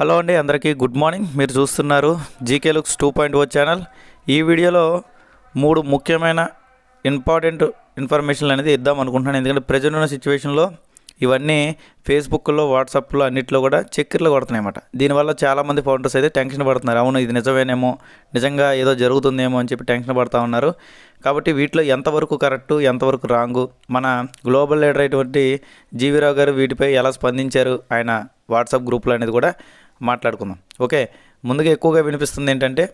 Hello అండి అందరికీ good morning. మీరు చూస్తున్నారు GK looks two point O channel. ఈ వీడియోలో మూడు ముఖ్యమైన ఇంపార్టెంట్ ఇన్ఫర్మేషన్లు అనేది ఇద్దాం అనుకుంటున్నాను. ఎందుకంటే ప్రజెంట్ ఉన్న సిచ్యువేషన్లో ఇవన్నీ ఫేస్బుక్లో వాట్సాప్లో అన్నింటిలో కూడా చక్కెరలు కొడుతున్నాయన్నమాట దీనివల్ల చాలామంది ఫౌండర్స్ అయితే టెన్షన్ పడుతున్నారు. అవును ఇది నిజమేనేమో నిజంగా ఏదో జరుగుతుందేమో అని చెప్పి టెన్షన్ పడుతూ ఉన్నారు. కాబట్టి వీటిలో ఎంతవరకు కరెక్టు ఎంతవరకు రాంగు? మన గ్లోబల్ లీడర్ అయినటువంటి జీవీరావు గారు వీటిపై ఎలా స్పందించారు? ఆయన వాట్సాప్ గ్రూప్లో అనేది కూడా మాట్లాడుకుందాం. ఓకే ముందుగా ఎక్కువగా వినిపిస్తుంది ఏంటంటే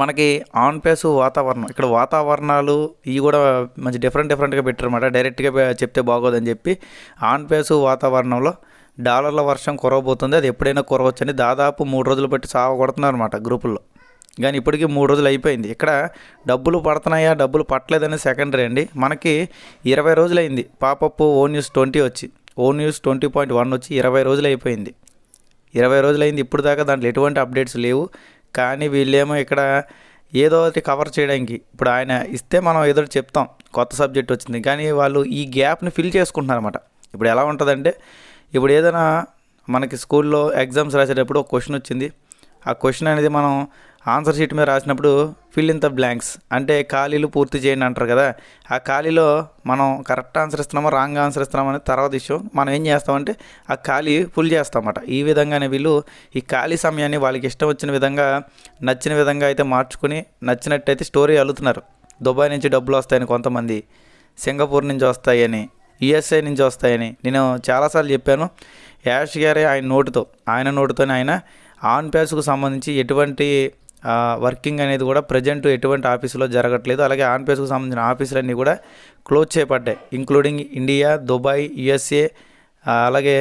మనకి ఆన్ పేసు వాతావరణం ఇక్కడ వాతావరణాలు ఇవి కూడా మంచి డిఫరెంట్ డిఫరెంట్గా పెట్టారన్నమాట. డైరెక్ట్గా చెప్తే బాగోదని చెప్పి ఆన్ పేసు వాతావరణంలో డాలర్ల వర్షం కురవబోతుంది. అది ఎప్పుడైనా కురవచ్చని దాదాపు మూడు రోజులు పెట్టి సావ కొడుతున్నారు అనమాట గ్రూపుల్లో. కానీ ఇప్పటికీ మూడు రోజులు అయిపోయింది. ఇక్కడ డబ్బులు పడుతున్నాయా డబ్బులు పట్టలేదని సెకండరీ అండి. మనకి ఇరవై రోజులు అయింది పాపప్ ఓ న్యూస్ ట్వంటీ వచ్చి O news twenty point one వచ్చి ఇరవై రోజులు అయిపోయింది. ఇరవై రోజులైంది ఇప్పుడు దాకా దాంట్లో ఎటువంటి అప్డేట్స్ లేవు. కానీ వీళ్ళేమో ఇక్కడ ఏదో ఒకటి కవర్ చేయడానికి ఇప్పుడు ఆయన ఇస్తే మనం ఏదో చెప్తాం. కొత్త సబ్జెక్ట్ వచ్చింది. కానీ వాళ్ళు ఈ గ్యాప్ని ఫిల్ చేసుకుంటున్నారు అనమాట ఇప్పుడు ఎలా ఉంటుందంటే ఇప్పుడు ఏదైనా మనకి స్కూల్లో ఎగ్జామ్స్ రాసేటప్పుడు ఒక క్వశ్చన్ వచ్చింది. ఆ క్వశ్చన్ అనేది మనం ఆన్సర్ షీట్ మీద రాసినప్పుడు ఫిల్ ఇన్ ద బ్లాంక్స్ అంటే ఖాళీలు పూర్తి చేయండి అంటారు కదా. ఆ ఖాళీలో మనం కరెక్ట్ ఆన్సర్ ఇస్తున్నామో రాంగ్ ఆన్సర్ ఇస్తున్నామో అనేది తర్వాత విషయం మనం ఏం చేస్తామంటే ఆ ఖాళీ ఫుల్ చేస్తామన్నమాట ఈ విధంగానే వీళ్ళు ఈ ఖాళీ సమయాన్ని వాళ్ళకి ఇష్టం వచ్చిన విధంగా నచ్చిన విధంగా అయితే మార్చుకుని నచ్చినట్టయితే స్టోరీ అల్లుతున్నారు. దుబాయ్ నుంచి డబ్బులు వస్తాయని కొంతమంది సింగపూర్ నుంచి వస్తాయని యుఎస్ఏ నుంచి వస్తాయని. నేను చాలాసార్లు చెప్పాను. యాష్ గారే ఆయన నోటుతో ఆయన నోటుతోనే ఆయన ఆన్ ప్యాస్కు సంబంధించి ఎటువంటి వర్కింగ్ అనేది కూడా ప్రజెంట్ ఎటువంటి ఆఫీసులో జరగట్లేదు. అలాగే ఆన్ పేస్కు సంబంధించిన ఆఫీసులన్నీ కూడా క్లోజ్ చేపడ్డాయి ఇంక్లూడింగ్ ఇండియా దుబాయ్ యుఎస్ఏ అలాగే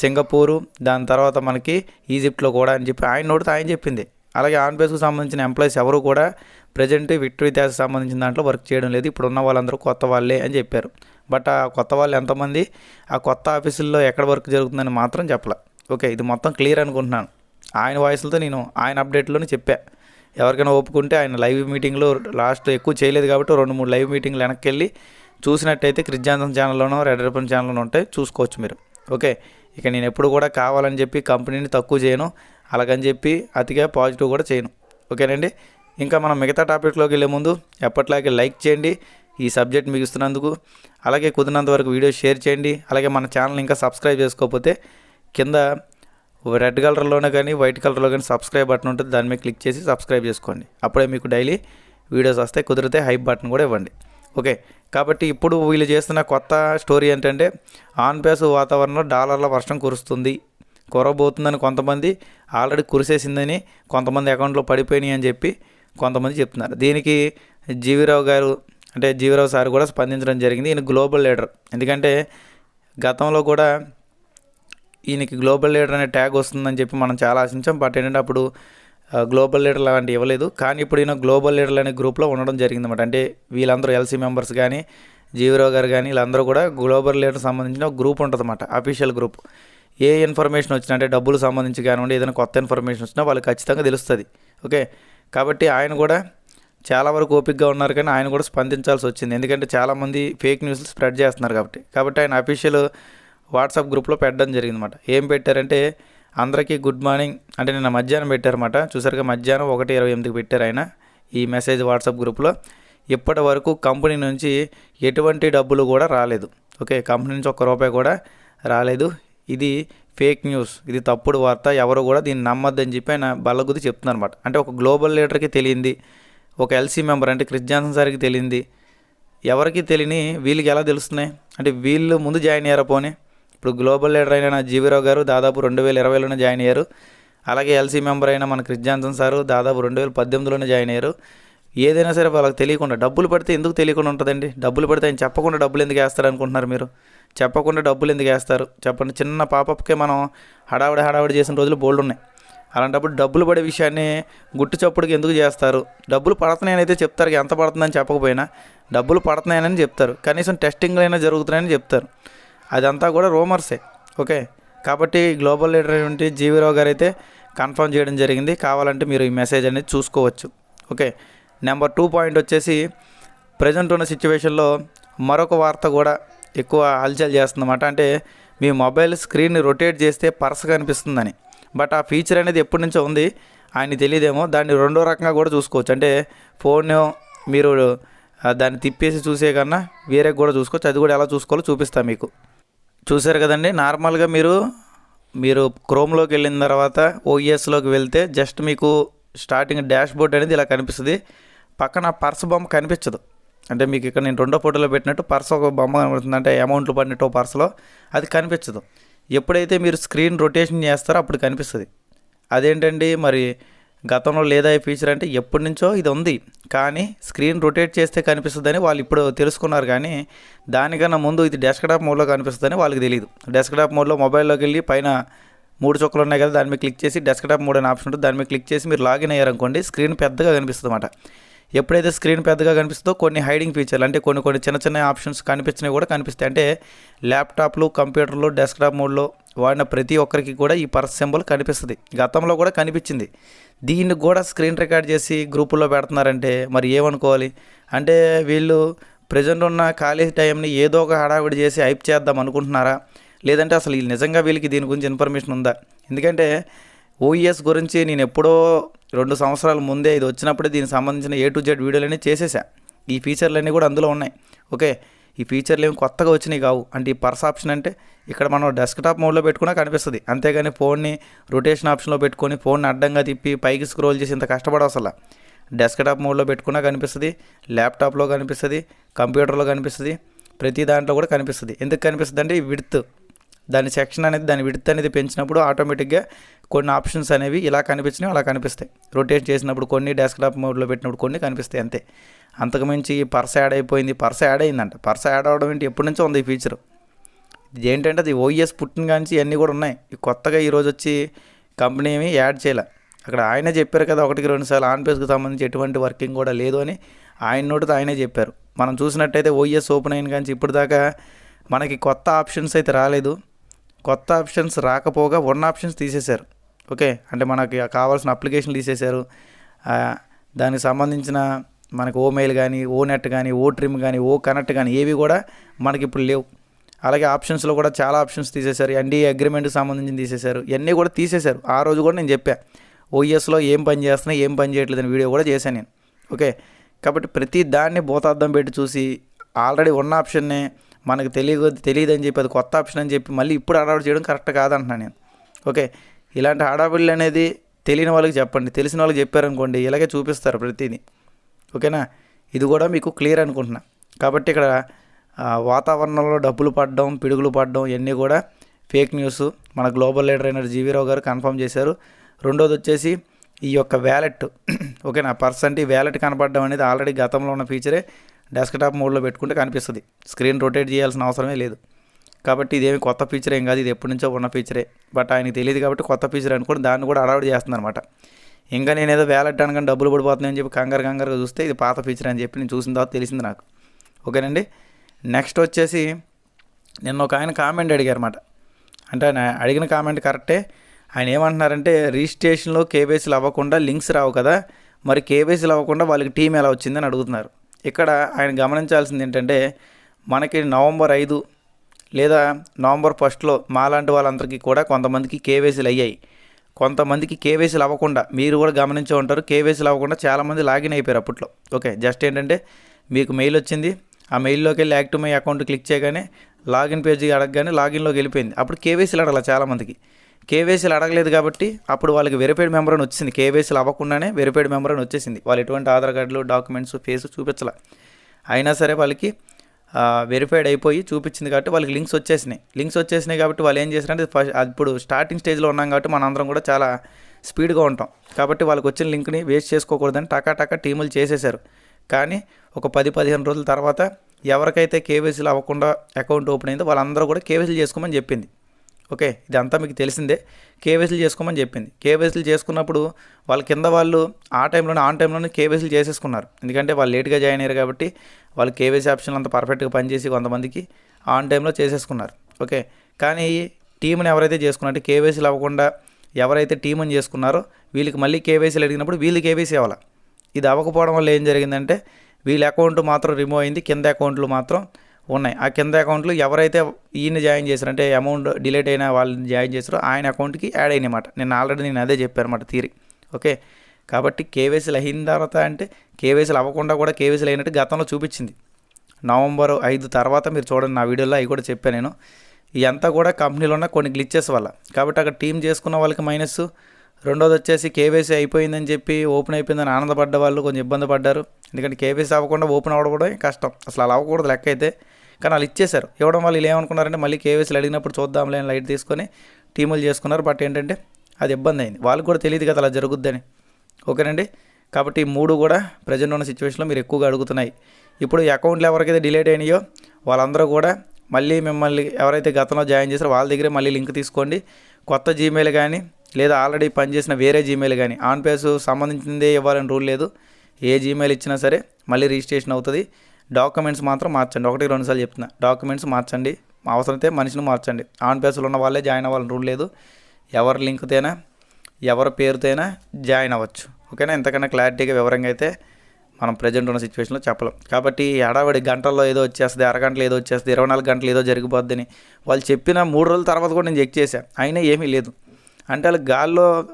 సింగపూరు దాని తర్వాత మనకి ఈజిప్ట్లో కూడా అని చెప్పి ఆయన నోటితో ఆయన చెప్పింది. అలాగే ఆన్ పేస్కు సంబంధించిన ఎంప్లాయీస్ ఎవరు కూడా ప్రజెంట్ విక్టరీ త్యాస్ సంబంధించిన దాంట్లో వర్క్ చేయడం లేదు. ఇప్పుడు ఉన్న వాళ్ళందరూ కొత్త వాళ్ళే అని చెప్పారు. బట్ ఆ కొత్త వాళ్ళు ఎంతమంది ఆ కొత్త ఆఫీసుల్లో ఎక్కడ వర్క్ జరుగుతుందని మాత్రం చెప్పలే. ఓకే ఇది మొత్తం క్లియర్ అనుకుంటున్నాను. ఆయన వాయిస్లతో నేను ఆయన అప్డేట్లోనే చెప్పా. ఎవరికైనా ఒప్పుకుంటే ఆయన లైవ్ మీటింగ్లో లాస్ట్ ఎక్కువ చేయలేదు కాబట్టి రెండు మూడు లైవ్ మీటింగ్లు వెనక్కి వెళ్ళి చూసినట్టయితే క్రిస్ ఛానల్లోనో రెడ్ రిపన్ ఛానల్లోనో ఉంటాయి. చూసుకోవచ్చు మీరు. ఓకే. ఇక నేను ఎప్పుడు కూడా కావాలని చెప్పి కంపెనీని తక్కువ చేయను. అలాగని చెప్పి అతిగా పాజిటివ్ కూడా చేయను. ఓకేనండి? ఇంకా మనం మిగతా టాపిక్లోకి వెళ్ళే ముందు ఎప్పట్లాగే లైక్ చేయండి. ఈ సబ్జెక్ట్ మీకు ఇస్తున్నందుకు అలాగే కుదిరినంత వరకు వీడియో షేర్ చేయండి. అలాగే మన ఛానల్ ఇంకా సబ్స్క్రైబ్ చేసుకోకపోతే కింద రెడ్ కలర్లోనే కానీ వైట్ కలర్లో కానీ సబ్స్క్రైబ్ బటన్ ఉంటుంది. దాని మీద క్లిక్ చేసి సబ్స్క్రైబ్ చేసుకోండి. అప్పుడే మీకు డైలీ వీడియోస్ వస్తాయి. కుదిరితే హైప్ బటన్ కూడా ఇవ్వండి. ఓకే. కాబట్టి ఇప్పుడు వీళ్ళు చేస్తున్న కొత్త స్టోరీ ఏంటంటే ఆన్ పేస్ వాతావరణంలో డాలర్ల వర్షం కురుస్తుంది. కురబోతుందని కొంతమంది ఆల్రెడీ కురిసేసిందని కొంతమంది అకౌంట్లో పడిపోయినాయి అని చెప్పి కొంతమంది చెప్తున్నారు. దీనికి జీవీరావు గారు అంటే జీవీరావు సార్ కూడా స్పందించడం జరిగింది. ఈయన గ్లోబల్ లీడర్. ఎందుకంటే గతంలో కూడా ఈయనకి గ్లోబల్ లీడర్ అనే ట్యాగ్ వస్తుందని చెప్పి మనం చాలా ఆశించాం. బట్ ఏంటంటే అప్పుడు గ్లోబల్ లీడర్ లాంటివి ఇవ్వలేదు. కానీ ఇప్పుడు ఈయన గ్లోబల్ లీడర్ అనే గ్రూప్లో ఉండడం జరిగింది అనమాట అంటే వీళ్ళందరూ ఎల్సీ మెంబర్స్ కానీ జీవీరో గారు కానీ వీళ్ళందరూ కూడా గ్లోబల్ లీడర్ సంబంధించిన ఒక గ్రూప్ ఉంటుందన్నమాట. Official group. ఏ ఇన్ఫర్మేషన్ వచ్చినా అంటే డబ్బులు సంబంధించి కానివ్వండి ఏదైనా కొత్త ఇన్ఫర్మేషన్ వచ్చినా వాళ్ళకి ఖచ్చితంగా తెలుస్తుంది. ఓకే? కాబట్టి ఆయన కూడా చాలా వరకు ఓపిక్గా ఉన్నారు కానీ ఆయన కూడా స్పందించాల్సి వచ్చింది. ఎందుకంటే చాలామంది ఫేక్ న్యూస్లు స్ప్రెడ్ చేస్తున్నారు కాబట్టి. కాబట్టి ఆయన అఫీషియల్ వాట్సాప్ గ్రూప్లో పెట్టడం జరిగిందన్నమాట. ఏం పెట్టారంటే అందరికీ గుడ్ మార్నింగ్ అంటే నిన్న మధ్యాహ్నం పెట్టారన్నమాట. చూసారుగా మధ్యాహ్నం ఒకటి ఇరవై ఎనిమిదికి పెట్టారు ఆయన ఈ మెసేజ్ వాట్సాప్ గ్రూప్లో. ఇప్పటి వరకు కంపెనీ నుంచి ఎటువంటి డబ్బులు కూడా రాలేదు. ఓకే కంపెనీ నుంచి ఒక్క రూపాయి కూడా రాలేదు. ఇది ఫేక్ న్యూస్. ఇది తప్పుడు వార్త. ఎవరు కూడా దీన్ని నమ్మద్దని చెప్పి ఆయన బల్లగుద్ది చెప్తున్నారు అనమాట అంటే ఒక గ్లోబల్ లీడర్కి తెలియంది ఒక ఎల్సీ మెంబర్ అంటే క్రిస్ జాన్సన్ సార్కి తెలియంది. ఎవరికి తెలియని వీళ్ళకి ఎలా తెలుస్తున్నాయి? అంటే వీళ్ళు ముందు జాయిన్ అయ్యారా పోనీ? ఇప్పుడు గ్లోబల్ లీడర్ అయిన జీవీరావు గారు దాదాపు రెండు వేల ఇరవైలోనే జాయిన్ అయ్యారు. అలాగే ఎల్సీ మెంబర్ అయిన మన క్రిస్ జాన్సన్ సారు దాదాపు రెండు వేల పద్దెనిమిదిలోనే జాయిన్ అయ్యారు. ఏదైనా సరే వాళ్ళకి తెలియకుండా డబ్బులు పడితే ఎందుకు తెలియకుండా ఉంటుందండి? డబ్బులు పడితే ఆయన చెప్పకుండా డబ్బులు ఎందుకు వేస్తారు అనుకుంటున్నారు మీరు? చెప్పకుండా డబ్బులు ఎందుకు వేస్తారు? చెప్పండి. చిన్న పాపకే మనం హడావిడి హడావిడి చేసిన రోజులు బోల్డ్ ఉన్నాయి. అలాంటప్పుడు డబ్బులు పడే విషయాన్ని గుట్టు చప్పుడుకి ఎందుకు చేస్తారు? డబ్బులు పడుతున్నాయని అయితే చెప్తారు ఎంత పడుతుందని చెప్పకపోయినా డబ్బులు పడుతున్నాయని చెప్తారు. కనీసం టెస్టింగ్లు అయినా జరుగుతున్నాయని చెప్తారు. అదంతా కూడా రూమర్సే ఓకే? కాబట్టి గ్లోబల్ లీడర్ అయినటువంటి జీవీరావు గారు అయితే కన్ఫర్మ్ చేయడం జరిగింది. కావాలంటే మీరు ఈ మెసేజ్ అనేది చూసుకోవచ్చు ఓకే? నెంబర్ టూ పాయింట్ వచ్చేసి ప్రజెంట్ ఉన్న సిచ్యువేషన్లో మరొక వార్త కూడా ఎక్కువ హల్చల్ చేస్తుందన్నమాట. అంటే మీ మొబైల్ స్క్రీన్ని రొటేట్ చేస్తే పర్స్ కనిపిస్తుందని. బట్ ఆ ఫీచర్ అనేది ఎప్పటి నుంచో ఉంది ఆయన తెలియదేమో. దాన్ని రెండో రకంగా కూడా చూసుకోవచ్చు. అంటే ఫోన్ మీరు దాన్ని తిప్పేసి చూసే కన్నా వేరే కూడా చూసుకోవచ్చు. అది కూడా ఎలా చూసుకోవాలో చూపిస్తాను మీకు. చూసారు కదండి నార్మల్గా మీరు మీరు క్రోమ్లోకి వెళ్ళిన తర్వాత ఓఈఎస్లోకి వెళ్తే జస్ట్ మీకు స్టార్టింగ్ డాష్ బోర్డ్ అనేది ఇలా కనిపిస్తుంది. పక్కన పర్స్ బొమ్మ కనిపించదు. అంటే మీకు ఇక్కడ నేను రెండో ఫోటోలో పెట్టినట్టు పర్స్ ఒక బొమ్మ కనబడుతుంది. అంటే అమౌంట్లు పడినట్టు పర్సులో అది కనిపించదు. ఎప్పుడైతే మీరు స్క్రీన్ రొటేషన్ చేస్తారో అప్పుడు కనిపిస్తుంది. అదేంటండి మరి గతంలో లేదా ఈ ఫీచర్ అంటే ఎప్పటి నుంచో ఇది ఉంది. కానీ స్క్రీన్ రొటేట్ చేస్తే కనిపిస్తుందని వాళ్ళు ఇప్పుడు తెలుసుకున్నారు కానీ దానికన్నా ముందు ఇది డెస్క్టాప్ మోడ్లో కనిపిస్తుందని వాళ్ళకి తెలియదు డెస్క్టాప్ మోడ్లో మొబైల్లోకి వెళ్ళి పైన మూడు చుక్కలు ఉన్నాయి కదా దాని మీద క్లిక్ చేసి డెస్క్టాప్ మోడ్ అనే ఆప్షన్ ఉంటుంది. దాని మీద క్లిక్ చేసి మీరు లాగిన్ అయ్యారనుకోండి స్క్రీన్ పెద్దగా కనిపిస్తుంది అన్నమాట ఎప్పుడైతే స్క్రీన్ పెద్దగా కనిపిస్తుందో కొన్ని హైడింగ్ ఫీచర్లు అంటే కొన్ని కొన్ని చిన్న చిన్న ఆప్షన్స్ కనిపించినవి కూడా కనిపిస్తాయి. అంటే ల్యాప్టాప్లు కంప్యూటర్లు డెస్క్టాప్ మోడ్లో వాడిన ప్రతి ఒక్కరికి కూడా ఈ పర్స్ సింబల్ కనిపిస్తుంది. గతంలో కూడా కనిపించింది. దీన్ని కూడా స్క్రీన్ రికార్డ్ చేసి గ్రూపుల్లో పెడుతున్నారంటే మరి ఏమనుకోవాలి? అంటే వీళ్ళు ప్రజెంట్ ఉన్న ఖాళీ టైంని ఏదో ఒక హడావిడి చేసి హైప్ చేద్దాం అనుకుంటున్నారా? లేదంటే అసలు నిజంగా వీళ్ళకి దీని గురించి ఇన్ఫర్మేషన్ ఉందా? ఎందుకంటే ఓఈఎస్ గురించి నేను ఎప్పుడో రెండు సంవత్సరాల ముందే ఇది వచ్చినప్పుడే దీనికి సంబంధించిన ఏ టు జెడ్ వీడియోలన్నీ చేసేసా. ఈ ఫీచర్లన్నీ కూడా అందులో ఉన్నాయి. ఓకే ఈ ఫీచర్లు ఏమి కొత్తగా వచ్చినాయి కావు. అంటే ఈ పర్స్ ఆప్షన్ అంటే ఇక్కడ మనం డెస్క్టాప్ మోడ్లో పెట్టుకున్నా కనిపిస్తుంది. అంతేగాని ఫోన్ని రొటేషన్ ఆప్షన్లో పెట్టుకొని ఫోన్ని అడ్డంగా తిప్పి పైకి స్క్రోల్ చేసి ఇంత కష్టపడవసలా డెస్క్టాప్ మోడ్లో పెట్టుకున్నా కనిపిస్తుంది. ల్యాప్టాప్లో కనిపిస్తుంది. కంప్యూటర్లో కనిపిస్తుంది. ప్రతి దాంట్లో కూడా కనిపిస్తుంది. ఎందుకు కనిపిస్తుంది అంటే ఈ విడ్త్ దాని సెక్షన్ అనేది దాని విడ్త్ అనేది పెంచినప్పుడు ఆటోమేటిక్గా కొన్ని ఆప్షన్స్ అనేవి ఇలా కనిపించినవి అలా కనిపిస్తాయి. రొటేట్ చేసినప్పుడు కొన్ని డెస్క్టాప్ మోడ్లో పెట్టినప్పుడు కొన్ని కనిపిస్తాయి అంతే. అంతకుమించి పర్స్ యాడ్ అయిపోయింది పర్స్ యాడ్ అయిందంట. పర్స్ యాడ్ అవడం ఏంటి? ఎప్పటి నుంచో ఉంది ఈ ఫీచర్. ఇది ఏంటంటే అది ఓఈఎస్ పుట్టిన కాంచి ఇవన్నీ కూడా ఉన్నాయి. కొత్తగా ఈరోజు వచ్చి కంపెనీ ఏమి యాడ్ చేయలే. అక్కడ ఆయనే చెప్పారు కదా ఒకటికి రెండు సార్లు ఆన్పేస్కి సంబంధించి ఎటువంటి వర్కింగ్ కూడా లేదు అని ఆయన నోటితో ఆయనే చెప్పారు. మనం చూసినట్టయితే ఓఈఎస్ ఓపెన్ అయిన కానీ ఇప్పుడు దాకా మనకి కొత్త ఆప్షన్స్ అయితే రాలేదు. కొత్త ఆప్షన్స్ రాకపోగా ఉన్న ఆప్షన్స్ తీసేశారు. ఓకే? అంటే మనకి కావాల్సిన అప్లికేషన్లు తీసేశారు. దానికి సంబంధించిన మనకి ఓ మెయిల్ కానీ ఓ నెట్ కానీ ఓ ట్రిమ్ కానీ ఓ కనెక్ట్ కానీ ఏవి కూడా మనకి ఇప్పుడు లేవు. అలాగే ఆప్షన్స్లో కూడా చాలా ఆప్షన్స్ తీసేశారు. ఎన్డీఏ అగ్రిమెంట్కి సంబంధించి తీసేశారు. ఇవన్నీ కూడా తీసేశారు. ఆ రోజు కూడా నేను చెప్పా. ఓఎస్లో ఏం పని చేస్తున్నా ఏం పని చేయట్లేదని వీడియో కూడా చేశాను నేను. ఓకే? కాబట్టి ప్రతి దాన్ని భూతార్థం పెట్టి చూసి ఆల్రెడీ ఉన్న ఆప్షన్నే మనకు తెలియదు తెలియదని చెప్పి అది కొత్త ఆప్షన్ అని చెప్పి మళ్ళీ ఇప్పుడు హడావిడి చేయడం కరెక్ట్ కాదంటున్నాను నేను. ఓకే. ఇలాంటి హడావిడి అనేది తెలియని వాళ్ళకి చెప్పండి. తెలిసిన వాళ్ళకి చెప్పారనుకోండి ఇలాగే చూపిస్తారు ప్రతిదీ. ఓకేనా? ఇది కూడా మీకు క్లియర్ అనుకుంటున్నా. కాబట్టి ఇక్కడ వాతావరణంలో డబ్బులు పడడం పిడుగులు పడడం ఇవన్నీ కూడా ఫేక్ న్యూస్. మన గ్లోబల్ లీడర్ అయిన జీవీరావు గారు కన్ఫర్మ్ చేశారు. రెండోది వచ్చేసి ఈ యొక్క వ్యాలెట్. ఓకేనా? పర్స్ ఈ వ్యాలెట్ కనపడడం అనేది ఆల్రెడీ గతంలో ఉన్న ఫీచరే. డెస్క్టాప్ మోడ్లో పెట్టుకుంటే కనిపిస్తుంది. స్క్రీన్ రొటేట్ చేయాల్సిన అవసరమే లేదు. కాబట్టి ఇదేమి కొత్త ఫీచర్ ఏం కాదు. ఇది ఎప్పటి నుంచో ఉన్న ఫీచరే. బట్ ఆయనకి తెలియదు కాబట్టి కొత్త ఫీచర్ అనుకుని దాన్ని కూడా అడవాడు చేస్తుంది అనమాట ఇంకా నేను ఏదో వ్యాలెట్ అనగానే డబ్బులు పడిపోతున్నాయని చెప్పి కంగారు కంగారుగా చూస్తే ఇది పాత ఫీచర్ అని చెప్పి నేను చూసిన తర్వాత తెలిసింది నాకు. ఓకేనండి? నెక్స్ట్ వచ్చేసి నిన్న ఒక ఆయన కామెంట్ అడిగారు అనమాట అంటే ఆయన అడిగిన కామెంట్ కరెక్టే. ఆయన ఏమంటున్నారంటే రిజిస్ట్రేషన్లో కేబీసీలు అవ్వకుండా లింక్స్ రావు కదా. మరి కేవైసీలు అవ్వకుండా వాళ్ళకి టీం ఎలా వచ్చిందని అడుగుతున్నారు. ఇక్కడ ఆయన గమనించాల్సింది ఏంటంటే మనకి నవంబర్ ఐదు లేదా నవంబర్ ఫస్ట్లో మాలాంటి వాళ్ళందరికీ కూడా కొంతమందికి కేవైసీలు అయ్యాయి. కొంతమందికి కేవైసీలు అవ్వకుండా మీరు కూడా గమనించే ఉంటారు కేవైసీలు అవ్వకుండా చాలామంది లాగిన్ అయిపోయారు అప్పట్లో. ఓకే జస్ట్ ఏంటంటే మీకు మెయిల్ వచ్చింది ఆ మెయిల్లోకి వెళ్ళి యాక్టివ్ మై అకౌంట్ క్లిక్ చేయగానే లాగిన్ పేజీ అడగగానే లాగిన్లోకి వెళ్ళిపోయింది. అప్పుడు కేవైసీలు అడగల చాలామందికి. కేవైసీలు అడగలేదు కాబట్టి అప్పుడు వాళ్ళకి వెరిఫైడ్ మెంబర్ అని వచ్చింది. కేవైసీలు అవ్వకుండానే వెరిఫైడ్ మెంబర్ అని వచ్చేసింది. వాళ్ళు ఎటువంటి ఆధార్ కార్డులు డాక్యుమెంట్స్ ఫేస్ చూపించాల. అయినా సరే వాళ్ళకి వెరిఫైడ్ అయిపోయి చూపించింది కాబట్టి వాళ్ళకి లింక్స్ వచ్చేసినాయి. లింక్స్ వచ్చేసినాయి కాబట్టి వాళ్ళు ఏం చేశారంటే ఫస్ట్ ఇప్పుడు స్టార్టింగ్ స్టేజ్లో ఉన్నాం కాబట్టి మనందరం కూడా చాలా స్పీడ్గా ఉంటాం. కాబట్టి వాళ్ళకి వచ్చిన లింక్ని వేస్ట్ చేసుకోకూడదని టకా టకా టీములు చేసేశారు. కానీ ఒక పది పదిహేను రోజుల తర్వాత ఎవరికైతే కేవైసీలు అవ్వకుండా అకౌంట్ ఓపెన్ అయిందో వాళ్ళందరూ కూడా కేవైసీలు చేసుకోమని చెప్పింది. ఓకే ఇదంతా మీకు తెలిసిందే. కేవైసీలు చేసుకోమని చెప్పింది. కేవైసీలు చేసుకున్నప్పుడు వాళ్ళ కింద వాళ్ళు ఆ టైంలోనే ఆన్ టైంలోనే కేవైసీలు చేసేసుకున్నారు. ఎందుకంటే వాళ్ళు లేట్గా జాయిన్ అయ్యారు కాబట్టి వాళ్ళు కేవైసీ ఆప్షన్ అంత పర్ఫెక్ట్గా పనిచేసి కొంతమందికి ఆన్ టైంలో చేసేసుకున్నారు. ఓకే కానీ టీంని ఎవరైతే చేసుకున్నారంటే కేవైసీలు అవ్వకుండా ఎవరైతే టీంని చేసుకున్నారో వీళ్ళకి మళ్ళీ కేవైసీలు అడిగినప్పుడు వీళ్ళు కేవైసీ అవ్వాలి. ఇది అవ్వకపోవడం వల్ల ఏం జరిగిందంటే వీళ్ళ అకౌంట్ మాత్రం రిమూవ్ అయింది. కింద అకౌంట్లు మాత్రం ఉన్నాయి. ఆ కింద అకౌంట్లు ఎవరైతే ఈయన జాయిన్ చేశారంటే అమౌంట్ డిలేట్ అయిన వాళ్ళని జాయిన్ చేశారో ఆయన అకౌంట్కి యాడ్ అయినమాట నేను ఆల్రెడీ నేను అదే చెప్పాను అనమాట తీరి. ఓకే? కాబట్టి కేవైసీలు అయిన తర్వాత అంటే కేవైసీలు అవ్వకుండా కూడా కేవైసీలు అయినట్టు గతంలో చూపించింది. నవంబర్ ఐదు తర్వాత మీరు చూడండి నా వీడియోలో అవి కూడా చెప్పాను నేను. ఇదంతా కూడా కంపెనీలో ఉన్న కొన్ని గ్లిచెస్ వల్ల. కాబట్టి అక్కడ టీం చేసుకున్న వాళ్ళకి మైనస్. రెండోది వచ్చేసి కేవైసీ అయిపోయిందని చెప్పి ఓపెన్ అయిపోయిందని ఆనందపడ్డ వాళ్ళు కొంచెం ఇబ్బంది పడ్డారు. ఎందుకంటే కేవైసీ అవ్వకుండా ఓపెన్ అవ్వడం కూడా కష్టం. అసలు అలా అవ్వకూడదు లెక్క అయితే. కానీ వాళ్ళు ఇచ్చేశారు. ఇవ్వడం వాళ్ళు ఏమనుకున్నారంటే మళ్ళీ కేవీసీలు అడిగినప్పుడు చూద్దాంలే అని లైట్ తీసుకొని టీములు చేసుకున్నారు. బట్ ఏంటంటే అది ఇబ్బంది అయింది. వాళ్ళకి కూడా తెలియదు కదా అలా జరుగుద్దని. ఓకేనండి? కాబట్టి ఈ మూడు కూడా ప్రజెంట్ ఉన్న సిచ్యువేషన్లో మీరు ఎక్కువగా అడుగుతున్నాయి. ఇప్పుడు అకౌంట్లు ఎవరికైతే డిలేట్ అయినాయో వాళ్ళందరూ కూడా మళ్ళీ మిమ్మల్ని ఎవరైతే గతంలో జాయిన్ చేశారో వాళ్ళ దగ్గరే మళ్ళీ లింక్ తీసుకోండి. కొత్త జీమెయిల్ కానీ లేదా ఆల్రెడీ పనిచేసిన వేరే జీమెయిల్ కానీ ఆన్ పేస్ సంబంధించిందే ఇవ్వాలని రూల్ లేదు. ఏ జీమెయిల్ ఇచ్చినా సరే మళ్ళీ రిజిస్ట్రేషన్ అవుతుంది. డాక్యుమెంట్స్ మాత్రం మార్చండి. ఒకటి రెండు సార్లు చెప్తున్నా. డాక్యుమెంట్స్ మార్చండి. అవసరమైతే మనిషిని మార్చండి. ఆన్ పేస్లో ఉన్న వాళ్ళే జాయిన్ అవ్వాలని రూల్ లేదు. ఎవరి లింక్తోనా ఎవరి పేరుతోనా జాయిన్ అవ్వచ్చు. ఓకేనా? ఎంతకన్నా క్లారిటీగా వివరంగా అయితే మనం ప్రజెంట్ ఉన్న సిచ్యువేషన్లో చెప్పలేం. కాబట్టి ఈ హడావిడి గంటల్లో ఏదో వచ్చేస్తుంది అరగంటలో ఏదో వచ్చేస్తుంది ఇరవై నాలుగు గంటలు ఏదో జరిగిపోద్దని వాళ్ళు చెప్పిన మూడు రోజుల తర్వాత కూడా నేను చెక్ చేశాను అయినా ఏమీ లేదు. అంటే వాళ్ళు గాల్లో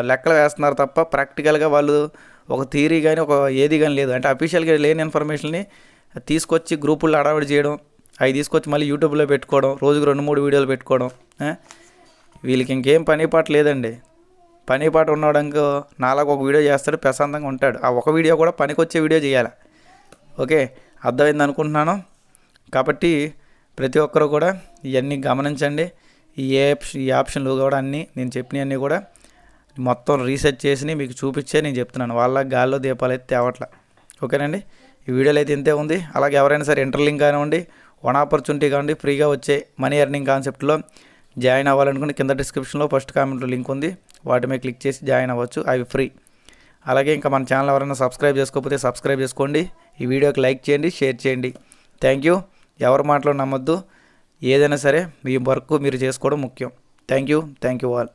లెక్కలు వేస్తున్నారు తప్ప ప్రాక్టికల్గా వాళ్ళు ఒక థియరీ కానీ ఒక ఏది కానీ లేదు. అంటే అఫీషియల్గా లేని ఇన్ఫర్మేషన్ని తీసుకొచ్చి గ్రూపుల్లో అడావిడి చేయడం అవి తీసుకొచ్చి మళ్ళీ యూట్యూబ్లో పెట్టుకోవడం రోజుకు రెండు మూడు వీడియోలు పెట్టుకోవడం వీళ్ళకి ఇంకేం పని పాట లేదండి. పని పాట ఉన్నవాడంకో నాలాగా ఒక వీడియో చేస్తాడు ప్రశాంతంగా ఉంటాడు. ఆ ఒక వీడియో కూడా పనికొచ్చే వీడియో చేయాలి. ఓకే? అర్థమైంది అనుకుంటున్నాను. కాబట్టి ప్రతి ఒక్కరు కూడా ఇవన్నీ గమనించండి. ఈ యాప్స్ ఈ ఆప్షన్లు కూడా అన్నీ నేను చెప్పినవన్నీ కూడా మొత్తం రీసెర్చ్ చేసి మీకు చూపించే నేను చెప్తున్నాను. వాళ్ళ గాల్లో దీపాలు అయితే తేవట్ల. ఓకేనండి? ఈ వీడియోలో అయితే ఇంతే ఉంది. అలాగే ఎవరైనా సరే ఇంటర్లింక్ కానివ్వండి వన్ ఆపర్చునిటీ కానివ్వండి ఫ్రీగా వచ్చే మనీ ఎర్నింగ్ కాన్సెప్ట్లో జాయిన్ అవ్వాలనుకుంటే కింద డిస్క్రిప్షన్లో ఫస్ట్ కామెంట్లో లింక్ ఉంది. వాటి మీద క్లిక్ చేసి జాయిన్ అవ్వచ్చు. అవి ఫ్రీ అలాగే ఇంకా మన ఛానల్ ఎవరైనా సబ్స్క్రైబ్ చేసుకోకపోతే సబ్స్క్రైబ్ చేసుకోండి. ఈ వీడియోకి లైక్ చేయండి షేర్ చేయండి. థ్యాంక్ యూ ఎవరి మాటలో నమ్మొద్దు. ఏదైనా సరే మీ వర్క్ మీరు చేసుకోవడం ముఖ్యం. Thank you thank you all